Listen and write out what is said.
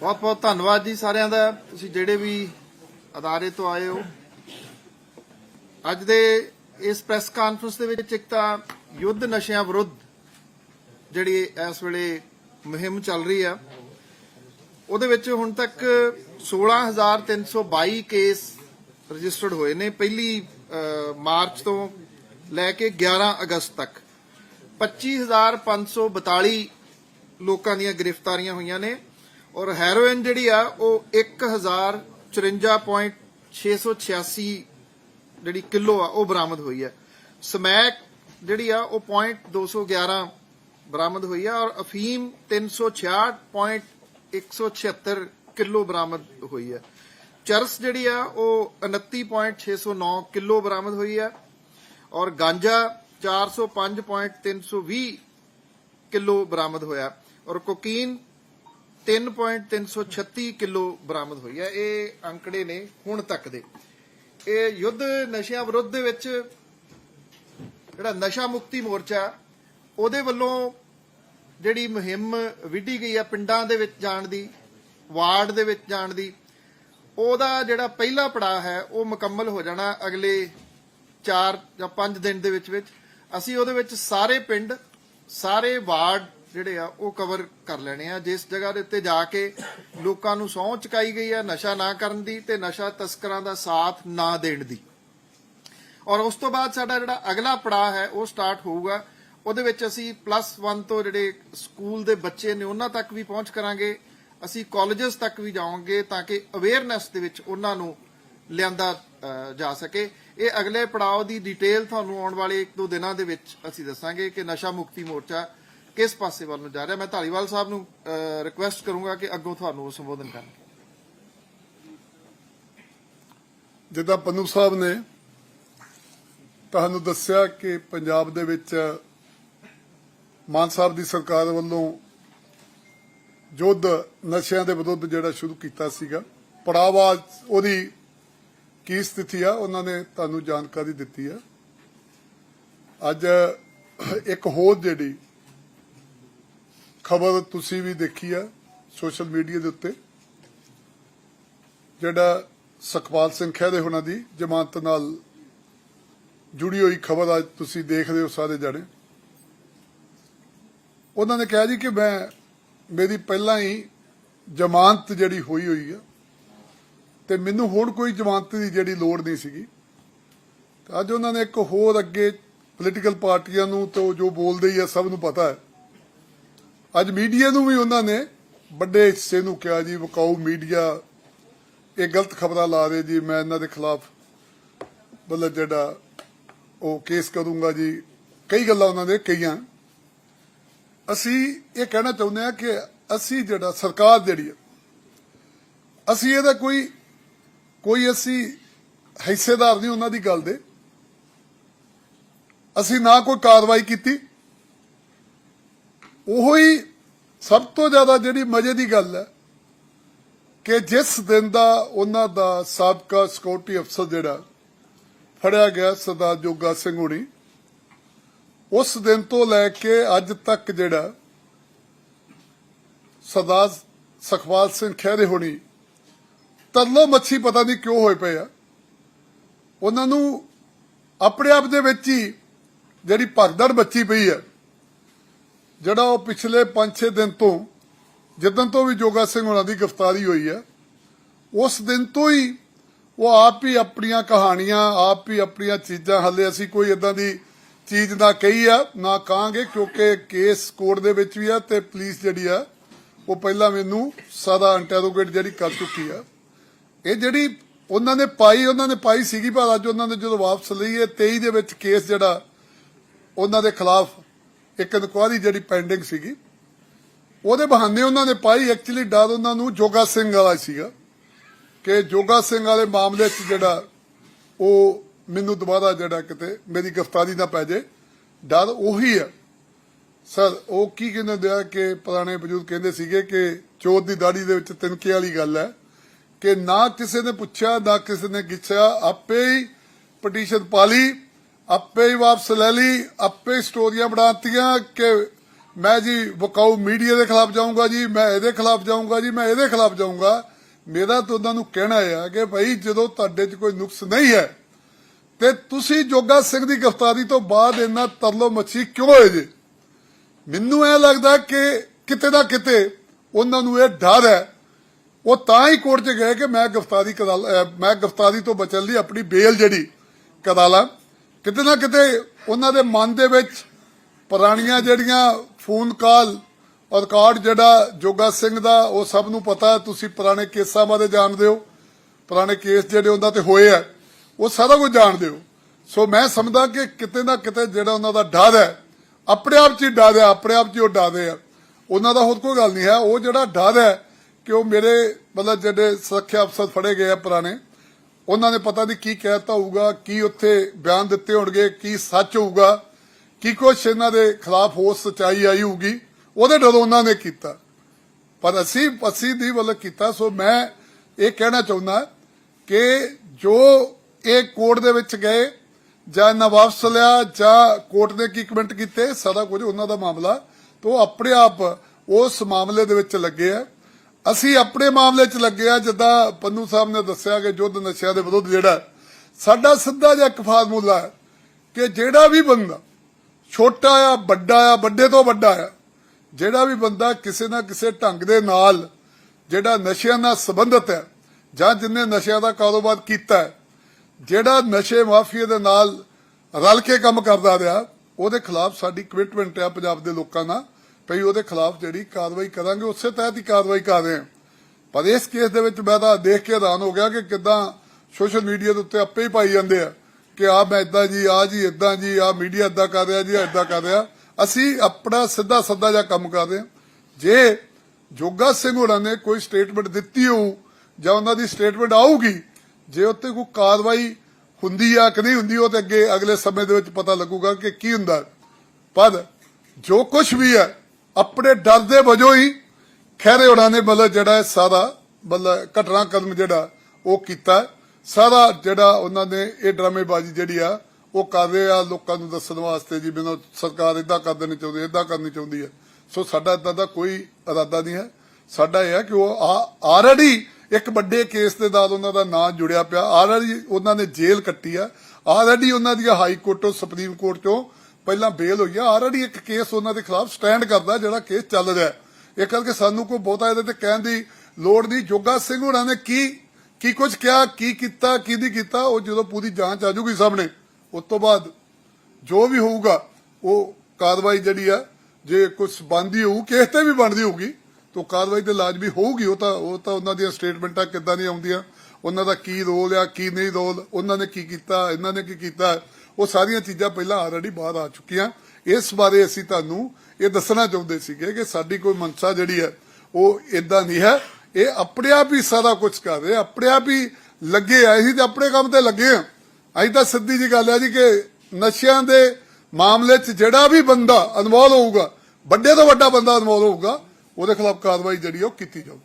ਬਹੁਤ ਬਹੁਤ ਧੰਨਵਾਦ ਜੀ ਸਾਰਿਆਂ ਦਾ। ਤੁਸੀਂ ਜਿਹੜੇ ਵੀ ਅਦਾਰੇ ਤੋਂ ਆਏ ਹੋ। ਅੱਜ ਦੇ ਇਸ ਪ੍ਰੈਸ ਕਾਨਫਰੰਸ ਦੇ ਵਿੱਚ ਇੱਕ ਤਾਂ ਯੁੱਧ ਨਸ਼ਿਆਂ ਵਿਰੁੱਧ ਜਿਹੜੀ ਇਸ ਵੇਲੇ ਮੁਹਿੰਮ ਚੱਲ ਰਹੀ ਆ। ਉਹਦੇ ਵਿੱਚ ਹੁਣ ਤੱਕ 16322 ਕੇਸ ਰਜਿਸਟਰਡ ਹੋਏ ਨੇ। ਪਹਿਲੀ ਮਾਰਚ ਤੋਂ ਲੈ ਕੇ 11 ਅਗਸਤ ਤੱਕ। 25542 ਲੋਕਾਂ ਦੀਆਂ ਗ੍ਰਿਫਤਾਰੀਆਂ ਹੋਈਆਂ ਨੇ। ਔਰ ਹੈਰੋਇਨ ਜਿਹੜੀ ਆ, ਉਹ 1054.686 ਜਿਹੜੀ ਕਿਲੋ ਆ, ਉਹ ਬਰਾਮਦ ਹੋਈ ਹੈ। ਸਮੈਕ ਜਿਹੜੀ ਆ, ਉਹ .211 ਬਰਾਮਦ ਹੋਈ ਆ ਔਰ ਅਫੀਮ 366.176 ਕਿਲੋ ਬਰਾਮਦ ਹੋਈ ਹੈ। ਚਰਸ ਜਿਹੜੀ ਆ, ਉਹ 29.609 ਕਿਲੋ ਬਰਾਮਦ ਹੋਈ ਆ ਔਰ ਗਾਂਜਾ 405.320 ਕਿਲੋ ਬਰਾਮਦ ਹੋਇਆ। ਔਰ ਕੋਕੀਨ 3.336 ਕਿਲੋ ਬਰਾਮਦ ਹੋਈ ਹੈ। ਇਹ ਅੰਕੜੇ ਨੇ ਹੁਣ ਤੱਕ ਦੇ। ਇਹ ਯੁੱਧ ਨਸ਼ਿਆਂ ਵਿਰੁੱਧ ਦੇ ਵਿੱਚ ਜਿਹੜਾ ਨਸ਼ਾ ਮੁਕਤੀ ਮੋਰਚਾ, ਉਹਦੇ ਵੱਲੋਂ ਜਿਹੜੀ ਮੁਹਿੰਮ ਵਿੱਢੀ ਗਈ ਹੈ ਪਿੰਡਾਂ ਦੇ ਵਿੱਚ ਜਾਣ ਦੀ, ਵਾਰਡ ਦੇ ਵਿੱਚ ਜਾਣ ਦੀ, ਉਹਦਾ ਜਿਹੜਾ ਪਹਿਲਾ ਪੜਾਅ ਹੈ, ਉਹ ਮੁਕੰਮਲ ਹੋ ਜਾਣਾ ਅਗਲੇ 4 ਜਾਂ 5 ਦਿਨ ਦੇ ਵਿੱਚ ਵਿੱਚ। ਅਸੀਂ ਉਹਦੇ ਵਿੱਚ ਸਾਰੇ ਪਿੰਡ, ਸਾਰੇ ਵਾਰਡ ਜਿਹੜੇ ਆ, ਉਹ ਕਵਰ ਕਰ ਲੈਣੇ ਆ। ਜਿਸ ਜਗ੍ਹਾ ਦੇ ਉੱਤੇ ਜਾ ਕੇ ਲੋਕਾਂ ਨੂੰ ਸਹੁੰ ਚੁਕਾਈ ਗਈ ਆ ਨਸ਼ਾ ਨਾ ਕਰਨ ਦੀ ਤੇ ਨਸ਼ਾ ਤਸਕਰਾਂ ਦਾ ਸਾਥ ਨਾ ਦੇਣ ਦੀ। ਔਰ ਉਸ ਤੋਂ ਬਾਅਦ ਸਾਡਾ ਜਿਹੜਾ ਅਗਲਾ ਪੜਾਅ ਹੈ, ਉਹ ਸਟਾਰਟ ਹੋਊਗਾ। ਉਹਦੇ ਵਿੱਚ ਅਸੀਂ ਪਲੱਸ 1 ਤੋਂ ਜਿਹੜੇ ਸਕੂਲ ਦੇ ਬੱਚੇ ਨੇ, ਉਹਨਾਂ ਤੱਕ ਵੀ ਪਹੁੰਚ ਕਰਾਂਗੇ। ਅਸੀਂ ਕਾਲਜਸ ਤੱਕ ਵੀ ਜਾਵਾਂਗੇ ਤਾਂ ਕਿ ਅਵੇਅਰਨੈਸ ਦੇ ਵਿੱਚ ਉਹਨਾਂ ਨੂੰ ਲਿਆਂਦਾ ਜਾ ਸਕੇ। ਇਹ ਅਗਲੇ ਪੜਾਅ ਦੀ ਡਿਟੇਲ ਤੁਹਾਨੂੰ ਆਉਣ ਵਾਲੇ 1-2 ਦਿਨਾਂ ਦੇ ਵਿੱਚ ਅਸੀਂ ਦੱਸਾਂਗੇ ਕਿ ਨਸ਼ਾ ਮੁਕਤੀ ਮੋਰਚਾ ਕਿਸ ਪਾਸੇ ਵੱਲ ਨੂੰ ਜਾ ਰਿਹਾ? ਮੈਂ ਧਾਲੀਵਾਲ ਸਾਹਿਬ ਨੂੰ ਰਿਕੁਐਸਟ ਕਰੂੰਗਾ ਕਿ ਅੱਗੋਂ ਤੁਹਾਨੂੰ ਉਹ ਸੰਬੋਧਨ ਕਰਨ। ਜਿੱਦਾਂ ਪੰਨੂ ਸਾਹਿਬ ਨੇ ਤੁਹਾਨੂੰ ਦੱਸਿਆ ਕਿ ਪੰਜਾਬ ਦੇ ਵਿੱਚ ਮਾਨ ਸਾਹਿਬ ਦੀ ਸਰਕਾਰ ਵੱਲੋਂ ਯੁੱਧ ਨਸ਼ਿਆਂ ਦੇ ਵਿਰੁੱਧ ਜਿਹੜਾ ਸ਼ੁਰੂ ਕੀਤਾ ਸੀਗਾ ਪੜਾਵਾ ਉਹਦੀ ਕੀ ਸਥਿਤੀ ਆ, ਉਹਨਾਂ ਨੇ ਤੁਹਾਨੂੰ ਜਾਣਕਾਰੀ ਦਿੱਤੀ ਆ। ਅੱਜ ਇੱਕ ਹੋਰ ਜਿਹੜੀ ਖਬਰ ਤੁਸੀਂ ਵੀ ਦੇਖੀ ਆ ਸੋਸ਼ਲ ਮੀਡੀਆ ਦੇ ਉੱਤੇ। ਜਿਹੜਾ ਸੁਖਪਾਲ ਸਿੰਘ ਖਹਿਰੇ ਹੋਣਾ ਦੀ ਜ਼ਮਾਨਤ ਨਾਲ ਜੁੜੀ ਹੋਈ ਖਬਰ ਅੱਜ ਤੁਸੀਂ ਦੇਖ ਰਹੇ ਹੋ ਸਾਰੇ ਜਣੇ। ਉਹਨਾਂ ਨੇ ਕਿਹਾ ਜੀ ਕਿ ਮੈਂ, ਮੇਰੀ ਪਹਿਲਾਂ ਹੀ ਜ਼ਮਾਨਤ ਜਿਹੜੀ ਹੋਈ ਹੋਈ ਆ ਤੇ ਮੈਨੂੰ ਹੁਣ ਕੋਈ ਜ਼ਮਾਨਤ ਦੀ ਜਿਹੜੀ ਲੋੜ ਨਹੀਂ ਸੀਗੀ। ਅੱਜ ਉਹਨਾਂ ਨੇ ਇੱਕ ਹੋਰ ਅੱਗੇ ਪੋਲੀਟੀਕਲ ਪਾਰਟੀਆਂ ਨੂੰ ਤੇ ਉਹ ਜੋ ਬੋਲਦੇ ਹੀ ਆ ਸਭ ਨੂੰ ਪਤਾ ਹੈ। ਅੱਜ ਮੀਡੀਆ ਨੂੰ ਵੀ ਉਹਨਾਂ ਨੇ ਵੱਡੇ ਹਿੱਸੇ ਨੂੰ ਕਿਹਾ ਜੀ, ਵਿਕਾਊ ਮੀਡੀਆ। ਇਹ ਗਲਤ ਖਬਰਾਂ ਲਾ ਰਹੇ ਜੀ, ਮੈਂ ਇਹਨਾਂ ਦੇ ਖਿਲਾਫ ਮਤਲਬ ਜਿਹੜਾ ਉਹ ਕੇਸ ਕਰੂੰਗਾ ਜੀ। ਕਈ ਗੱਲਾਂ ਉਹਨਾਂ ਦੇ ਕਹੀਆਂ ਅਸੀਂ ਇਹ ਕਹਿਣਾ ਚਾਹੁੰਦੇ ਹਾਂ ਕਿ ਅਸੀਂ ਜਿਹੜਾ ਸਰਕਾਰ ਜਿਹੜੀ ਹੈ ਅਸੀਂ ਇਹਦਾ ਕੋਈ ਕੋਈ ਅਸੀਂ ਹਿੱਸੇਦਾਰ ਨਹੀਂ ਉਹਨਾਂ ਦੀ ਗੱਲ ਦੇ। ਅਸੀਂ ਨਾ ਕੋਈ ਕਾਰਵਾਈ ਕੀਤੀ। ਉਹੋ ਹੀ ਸਭ ਤੋਂ ਜ਼ਿਆਦਾ ਜਿਹੜੀ ਮਜ਼ੇ ਦੀ ਗੱਲ ਹੈ ਕਿ ਜਿਸ ਦਿਨ ਦਾ ਉਹਨਾਂ ਦਾ ਸਾਬਕਾ ਸਿਕਿਉਰਿਟੀ ਅਫਸਰ ਜਿਹੜਾ ਫੜਿਆ ਗਿਆ ਸਰਦਾਰ ਜੋਗਾ ਸਿੰਘ ਹੁਣੀ, ਉਸ ਦਿਨ ਤੋਂ ਲੈ ਕੇ ਅੱਜ ਤੱਕ ਜਿਹੜਾ ਸਰਦਾਰ ਸੁਖਪਾਲ ਸਿੰਘ ਖਹਿਰੇ ਹੋਣੀ ਤਰਲੋ ਮੱਛੀ ਪਤਾ ਨਹੀਂ ਕਿਉਂ ਹੋਏ ਪਏ ਆ। ਉਹਨਾਂ ਨੂੰ ਆਪਣੇ ਆਪ ਦੇ ਵਿੱਚ ਹੀ ਜਿਹੜੀ ਭਗਦੜ ਬੱਚੀ ਪਈ ਹੈ ਜਿਹੜਾ ਉਹ ਪਿਛਲੇ 5-6 ਦਿਨ ਤੋਂ, ਜਿੱਦਣ ਤੋਂ ਵੀ ਜੋਗਾ ਸਿੰਘ ਹੋਣਾ ਦੀ ਗ੍ਰਿਫਤਾਰੀ ਹੋਈ ਹੈ, ਉਸ ਦਿਨ ਤੋਂ ਹੀ ਉਹ ਆਪ ਹੀ ਆਪਣੀਆਂ ਕਹਾਣੀਆਂ, ਆਪ ਹੀ ਆਪਣੀਆਂ ਚੀਜ਼ਾਂ, ਹੱਲੇ ਅਸੀਂ ਕੋਈ ਇਦਾਂ ਦੀ ਚੀਜ਼ ਨਾ ਕਹੀ ਆ, ਨਾ ਕਹਾਂਗੇ, ਕਿਉਂਕਿ ਕੇਸ ਕੋਰਟ ਦੇ ਵਿੱਚ ਵੀ ਆ ਤੇ ਪੁਲਿਸ ਜਿਹੜੀ ਆ, ਉਹ ਪਹਿਲਾਂ ਮੈਨੂੰ ਸਾਦਾ ਇੰਟਰੋਗੇਟ ਜਿਹੜੀ ਕਰ ਚੁੱਕੀ ਆ। ਇਹ ਜਿਹੜੀ ਉਹਨਾਂ ਨੇ ਪਾਈ, ਉਹਨਾਂ ਨੇ ਪਾਈ ਸੀਗੀ, ਪਰ ਅੱਜ ਉਹਨਾਂ ਨੇ ਜਦੋਂ ਵਾਪਸ ਲਈ ਇਹ 23 ਦੇ ਵਿੱਚ ਕੇਸ ਜਿਹੜਾ, ਉਹਨਾਂ ਦੇ ਖਿਲਾਫ ਇੱਕ ਇਨਕੁਆਰੀ ਜਿਹੜੀ ਪੈਂਡਿੰਗ ਸੀਗੀ, ਉਹਦੇ ਬਹਾਨੇ ਉਹਨਾਂ ਨੇ ਪਾਈ। ਐਕਚੁਅਲੀ ਡਰ ਉਹਨਾਂ ਨੂੰ ਜੋਗਾ ਸਿੰਘ ਵਾਲਾ ਸੀਗਾ ਕਿ ਜੋਗਾ ਸਿੰਘ ਵਾਲੇ ਮਾਮਲੇ 'ਚ ਜਿਹੜਾ ਉਹ ਮੈਨੂੰ ਦੁਬਾਰਾ ਜਿਹੜਾ ਕਿਤੇ ਮੇਰੀ ਗ੍ਰਿਫਤਾਰੀ ਨਾ ਪੈ ਜੇ ਡਰ ਉਹੀ ਆ ਸਰ, ਉਹ ਕੀ ਕਹਿੰਦੇ ਹੁੰਦੇ ਕਿ ਪੁਰਾਣੇ ਬਜ਼ੁਰਗ ਕਹਿੰਦੇ ਸੀਗੇ ਕਿ ਚੋਰ ਦੀ ਦਾੜੀ ਦੇ ਵਿੱਚ ਤਿਨਕੇ ਵਾਲੀ ਗੱਲ ਹੈ ਕਿ ਨਾ ਕਿਸੇ ਨੇ ਪੁੱਛਿਆ, ਨਾ ਕਿਸੇ ਨੇ ਗਿੱਛਿਆ, ਆਪੇ ਹੀ ਪਟੀਸ਼ਨ ਪਾ ਲਈ। ਆਪੇ ਹੀ ਵਾਪਸ ਲੈ ਲਈ, ਆਪੇ ਹੀ ਸਟੋਰੀਆਂ ਬਣਾਤੀਆਂ ਕਿ ਮੈਂ ਜੀ ਵਕਾਊ ਮੀਡੀਆ ਦੇ ਖਿਲਾਫ ਜਾਊਂਗਾ ਜੀ, ਮੈਂ ਇਹਦੇ ਖਿਲਾਫ ਜਾਊਂਗਾ ਜੀ, ਮੈਂ ਇਹਦੇ ਖਿਲਾਫ ਜਾਊਂਗਾ। ਮੇਰਾ ਤਾਂ ਉਹਨਾਂ ਨੂੰ ਕਹਿਣਾ ਆ ਕਿ ਭਾਈ ਜਦੋਂ ਤੁਹਾਡੇ 'ਚ ਕੋਈ ਨੁਕਸ ਨਹੀਂ ਹੈ, ਤੇ ਤੁਸੀਂ ਜੋਗਾ ਸਿੰਘ ਦੀ ਗ੍ਰਿਫਤਾਰੀ ਤੋਂ ਬਾਅਦ ਇੰਨਾ ਤਰਲੋ ਮੱਛੀ ਕਿਉਂ ਹੋਏ ਜੇ? ਮੈਨੂੰ ਇਹ ਲੱਗਦਾ ਕਿ ਕਿਤੇ ਨਾ ਕਿਤੇ ਉਹਨਾਂ ਨੂੰ ਇਹ ਡਰ ਹੈ। ਉਹ ਤਾਂ ਹੀ ਕੋਰਟ 'ਚ ਗਏ ਕਿ ਮੈਂ ਗ੍ਰਿਫਤਾਰੀ ਕਰਾ ਲ- ਮੈਂ ਗ੍ਰਿਫਤਾਰੀ ਤੋਂ ਬਚਣ ਲਈ ਆਪਣੀ ਬੇਲ ਜਿਹੜੀ ਕਰਾ ਲਾਂ। ਕਿਤੇ ਨਾ ਕਿਤੇ ਉਹਨਾਂ ਦੇ ਮਨ ਦੇ ਵਿੱਚ ਪੁਰਾਣੀਆਂ ਜਿਹੜੀਆਂ ਫੋਨ ਕਾਲ ਔਰ ਰਿਕਾਰਡ ਜਿਹੜਾ ਜੋਗਾ ਸਿੰਘ ਦਾ, ਉਹ ਸਭ ਨੂੰ ਪਤਾ ਤੁਸੀਂ ਪੁਰਾਣੇ ਕੇਸਾਂ ਬਾਰੇ ਜਾਣਦੇ ਹੋ। ਪੁਰਾਣੇ ਕੇਸ ਜਿਹੜੇ ਉਹਨਾਂ ਤੇ ਹੋਏ ਆ ਉਹ ਸਾਰਾ ਕੁਝ ਜਾਣਦੇ ਹੋ। ਸੋ ਮੈਂ ਸਮਝਦਾ ਕਿ ਕਿਤੇ ਨਾ ਕਿਤੇ ਜਿਹੜਾ ਉਹਨਾਂ ਦਾ ਡਰ ਹੈ, ਆਪਣੇ ਆਪ 'ਚ ਹੀ ਡਰ ਹੈ, ਆਪਣੇ ਆਪ 'ਚ ਹੀ ਉਹ ਡਰਦੇ ਆ। ਉਹਨਾਂ ਦਾ ਹੋਰ ਕੋਈ ਗੱਲ ਨਹੀਂ ਹੈ। ਉਹ ਜਿਹੜਾ ਡਰ ਹੈ ਕਿ ਉਹ ਮੇਰੇ ਮਤਲਬ ਜਿਹੜੇ ਸੁਰੱਖਿਆ ਅਫਸਰ ਫੜੇ ਗਏ ਆ ਪੁਰਾਣੇ ਉਹਨਾਂ ਨੇ ਪਤਾ ਨਹੀਂ ਕੀ ਕਹਿਤਾ ਹੋਊਗਾ, ਕੀ ਉੱਥੇ ਬਿਆਨ ਦਿੱਤੇ ਹੋਣਗੇ, ਕੀ ਸੱਚ ਹੋਊਗਾ, ਕੀ ਕੁਛ ਇਹਨਾਂ ਦੇ ਖਿਲਾਫ ਹੋ ਸਚਾਈ ਆਈ ਹੋਊਗੀ, ਉਹਦੇ ਡਰ ਉਹਨਾਂ ਨੇ ਕੀਤਾ। ਪਰ ਅਸੀਂ ਅਸੀਂ ਦੀ ਵੱਲ ਕੀਤਾ, ਸੋ ਮੈਂ ਇਹ ਕਹਿਣਾ ਚਾਹੁੰਦਾ ਕਿ ਜੋ ਇਹ ਕੋਰਟ ਦੇ ਵਿੱਚ ਗਏ, ਜਾਂ ਨਾ ਵਾਪਸ ਲਿਆ, ਜਾਂ ਕੋਰਟ ਨੇ ਕੀ ਕਮੈਂਟ ਕੀਤੇ, ਸਾਰਾ ਕੁਝ ਉਹਨਾਂ ਦਾ ਮਾਮਲਾ, ਤੋਂ ਆਪਣੇ ਆਪ ਉਸ ਮਾਮਲੇ ਦੇ ਵਿੱਚ ਲੱਗੇ ਆ। ਅਸੀਂ ਆਪਣੇ ਮਾਮਲੇ 'ਚ ਲੱਗੇ ਆ ਜਿੱਦਾਂ ਪੰਨੂ ਸਾਹਿਬ ਨੇ ਦੱਸਿਆ ਕਿ ਯੁੱਧ ਨਸ਼ਿਆਂ ਦੇ ਵਿਰੁੱਧ ਜਿਹੜਾ ਸਾਡਾ ਸਿੱਧਾ ਜਿਹਾ ਇੱਕ ਫਾਰਮੂਲਾ ਹੈ ਕਿ ਜਿਹੜਾ ਵੀ ਬੰਦਾ ਛੋਟਾ ਆ, ਵੱਡਾ ਆ, ਵੱਡੇ ਤੋਂ ਵੱਡਾ ਆ, ਜਿਹੜਾ ਵੀ ਬੰਦਾ ਕਿਸੇ ਨਾ ਕਿਸੇ ਢੰਗ ਦੇ ਨਾਲ ਜਿਹੜਾ ਨਸ਼ਿਆਂ ਨਾਲ ਸੰਬੰਧਿਤ ਹੈ ਜਾਂ ਜਿੰਨੇ ਨਸ਼ਿਆਂ ਦਾ ਕਾਰੋਬਾਰ ਕੀਤਾ ਹੈ, ਜਿਹੜਾ ਨਸ਼ੇ ਮਾਫੀਆ ਦੇ ਨਾਲ ਰਲ ਕੇ ਕੰਮ ਕਰਦਾ ਰਿਹਾ, ਉਹਦੇ ਖਿਲਾਫ ਸਾਡੀ ਕਮਿਟਮੈਂਟ ਹੈ ਪੰਜਾਬ ਦੇ ਲੋਕਾਂ ਨਾਲ। ਭਈ ਉਹਦੇ ਖਿਲਾਫ ਜਿਹੜੀ ਕਾਰਵਾਈ ਕਰਾਂਗੇ, ਉਸੇ ਤਹਿਤ ਹੀ ਕਾਰਵਾਈ ਕਰ ਰਹੇ ਹਾਂ। ਪਰ ਇਸ ਕੇਸ ਦੇ ਵਿੱਚ ਮੈਂ ਤਾਂ ਦੇਖ ਕੇ ਹੈਰਾਨ ਹੋ ਗਿਆ ਕਿ ਕਿਦਾਂ ਸੋਸ਼ਲ ਮੀਡੀਆ ਦੇ ਉੱਤੇ ਆਪੇ ਹੀ ਪਾਈ ਜਾਂਦੇ ਆ ਕਿ ਆ ਮੈਂ ਇਦਾਂ ਜੀ ਆ ਜੀ ਇਦਾਂ ਜੀ ਆ ਮੀਡੀਆ ਇਦਾਂ ਕਰ ਰਿਹਾ ਜੀ ਇਦਾਂ ਕਰ ਰਿਹਾ। ਅਸੀਂ ਆਪਣਾ ਸਿੱਧਾ ਸੱਦਾ ਜਿਹਾ ਕੰਮ ਕਰ ਰਹੇ ਹਾਂ। ਜੇ ਜੋਗਾ ਸਿੰਘ ਹੋਰਾਂ ਨੇ ਕੋਈ ਸਟੇਟਮੈਂਟ ਦਿੱਤੀ ਹੋਊ ਜਾਂ ਉਹਨਾਂ ਦੀ ਸਟੇਟਮੈਂਟ ਆਊਗੀ, ਜੇ ਉੱਤੇ ਕੋਈ ਕਾਰਵਾਈ ਹੁੰਦੀ ਆ ਕਿ ਨਹੀਂ ਹੁੰਦੀ, ਉਹ ਤੇ ਅੱਗੇ ਅਗਲੇ ਸਮੇਂ ਦੇ ਵਿੱਚ ਪਤਾ ਲੱਗੂਗਾ ਕਿ ਕੀ ਹੁੰਦਾ। ਪਰ ਜੋ ਕੁਝ ਵੀ ਹੈ ਆਪਣੇ ਡਰ ਦੇ ਵਜੋਂ ਹੀ ਖਹਿਰੇ ਹੋਰਾਂ ਨੇ ਮਤਲਬ ਜਿਹੜਾ ਸਾਰਾ ਮਤਲਬ ਘਟਨਾ ਕਦਮ ਜਿਹੜਾ ਉਹ ਕੀਤਾ। ਸਾਰਾ ਜਿਹੜਾ ਉਹਨਾਂ ਨੇ ਇਹ ਡਰਾਮੇਬਾਜ਼ੀ ਜਿਹੜੀ ਆ, ਉਹ ਕਰ ਰਹੇ ਆ ਲੋਕਾਂ ਨੂੰ ਦੱਸਣ ਵਾਸਤੇ ਜੀ। ਮੈਨੂੰ ਸਰਕਾਰ ਇਦਾਂ ਕਰ ਦੇਣੀ ਚਾਹੁੰਦੀ ਇਦਾਂ ਕਰਨੀ ਚਾਹੁੰਦੀ ਹੈ। ਸੋ ਸਾਡਾ ਇਦਾਂ ਦਾ ਕੋਈ ਇਰਾਦਾ ਨਹੀਂ ਹੈ। ਸਾਡਾ ਇਹ ਹੈ ਕਿ ਉਹ ਆਲਰੇਡੀ ਇੱਕ ਵੱਡੇ ਕੇਸ ਦੇ ਨਾਲ ਉਹਨਾਂ ਦਾ ਨਾਂ ਜੁੜਿਆ ਪਿਆ। ਆਲਰੇਡੀ ਉਹਨਾਂ ਨੇ ਜੇਲ੍ਹ ਕੱਟੀ ਆ। ਆਲਰੇਡੀ ਉਹਨਾਂ ਦੀਆਂ ਹਾਈ ਕੋਰਟ ਤੋਂ, ਸੁਪਰੀਮ ਕੋਰਟ ਤੋਂ ਪਹਿਲਾਂ ਬੇਲ ਹੋਈ ਆ ਆਲਰੇਡੀ ਇੱਕ ਕੇਸ ਉਹਨਾਂ ਦੇ ਖਿਲਾਫ ਸਟੈਂਡ ਕਰਦਾ, ਜਿਹੜਾ ਕੇਸ ਚੱਲ ਰਿਹਾ ਇਹ ਕਰਕੇ ਸਾਨੂੰ ਕੋਈ ਬਹੁਤਾ ਇਹਦੇ ਤੇ ਕਹਿਣ ਦੀ ਲੋੜ ਨਹੀਂ। ਜੋਗਾ ਸਿੰਘ ਹੋਰਾਂ ਨੇ ਕੀ ਕੀ ਕੁਝ ਕਿਹਾ, ਕੀ ਕੀਤਾ ਕੀ ਨਹੀਂ ਕੀਤਾ, ਉਹ ਜਦੋਂ ਪੂਰੀ ਜਾਂਚ ਆ ਜਾਊਗੀ ਸਾਹਮਣੇ। ਉਸ ਤੋਂ ਬਾਅਦ ਜੋ ਵੀ ਹੋਊਗਾ, ਉਹ ਕਾਰਵਾਈ ਜਿਹੜੀ ਆ, ਜੇ ਕੁਝ ਬਣਦੀ ਹੋਊ ਕੇਸ ਤੇ ਵੀ ਬਣਦੀ ਹੋਊਗੀ, ਤਾਂ ਕਾਰਵਾਈ ਤੇ ਲਾਜ਼ਮੀ ਹੋਊਗੀ। ਉਹ ਤਾਂ ਉਹ ਤਾਂ ਉਹਨਾਂ ਦੀਆਂ ਸਟੇਟਮੈਂਟਾਂ ਕਿੱਦਾਂ ਦੀਆਂ ਆਉਂਦੀਆਂ, ਉਹਨਾਂ ਦਾ ਕੀ ਰੋਲ ਆ, ਕੀ ਨਹੀਂ ਰੋਲ ਉਹਨਾਂ ਨੇ ਕੀ ਕੀਤਾ, ਇਹਨਾਂ ਨੇ ਕੀ ਕੀਤਾ ਉਹ ਸਾਰੀਆਂ ਚੀਜ਼ਾਂ ਪਹਿਲਾਂ ਆਲਰੇਡੀ ਬਾਹਰ ਆ ਚੁੱਕੀਆਂ। ਇਸ ਬਾਰੇ ਅਸੀਂ ਤੁਹਾਨੂੰ ਇਹ ਦੱਸਣਾ ਚਾਹੁੰਦੇ ਸੀਗੇ ਕਿ ਸਾਡੀ ਕੋਈ ਮਨਸਾ ਜਿਹੜੀ ਹੈ, ਉਹ ਇਦਾਂ ਨਹੀਂ ਹੈ। ਇਹ ਆਪਣੇ ਆਪ ਹੀ ਸਾਰਾ ਕੁਝ ਕਰ ਰਹੇ, ਆਪਣੇ ਆਪ ਹੀ ਲੱਗੇ ਆਏ ਸੀ ਤੇ ਆਪਣੇ ਕੰਮ ਤੇ ਲੱਗੇ ਆ। ਅਸੀਂ ਤਾਂ ਸਿੱਧੀ ਜੀ ਗੱਲ ਹੈ ਜੀ ਕਿ ਨਸ਼ਿਆਂ ਦੇ ਮਾਮਲੇ 'ਚ ਜਿਹੜਾ ਵੀ ਬੰਦਾ ਅਨਮੋਲ ਹੋਊਗਾ, ਵੱਡੇ ਤੋਂ ਵੱਡਾ ਬੰਦਾ ਅਨਮੋਲ ਹੋਊਗਾ, ਉਹਦੇ ਖਿਲਾਫ ਕਾਰਵਾਈ ਜਿਹੜੀ ਉਹ ਕੀਤੀ ਜਾਊ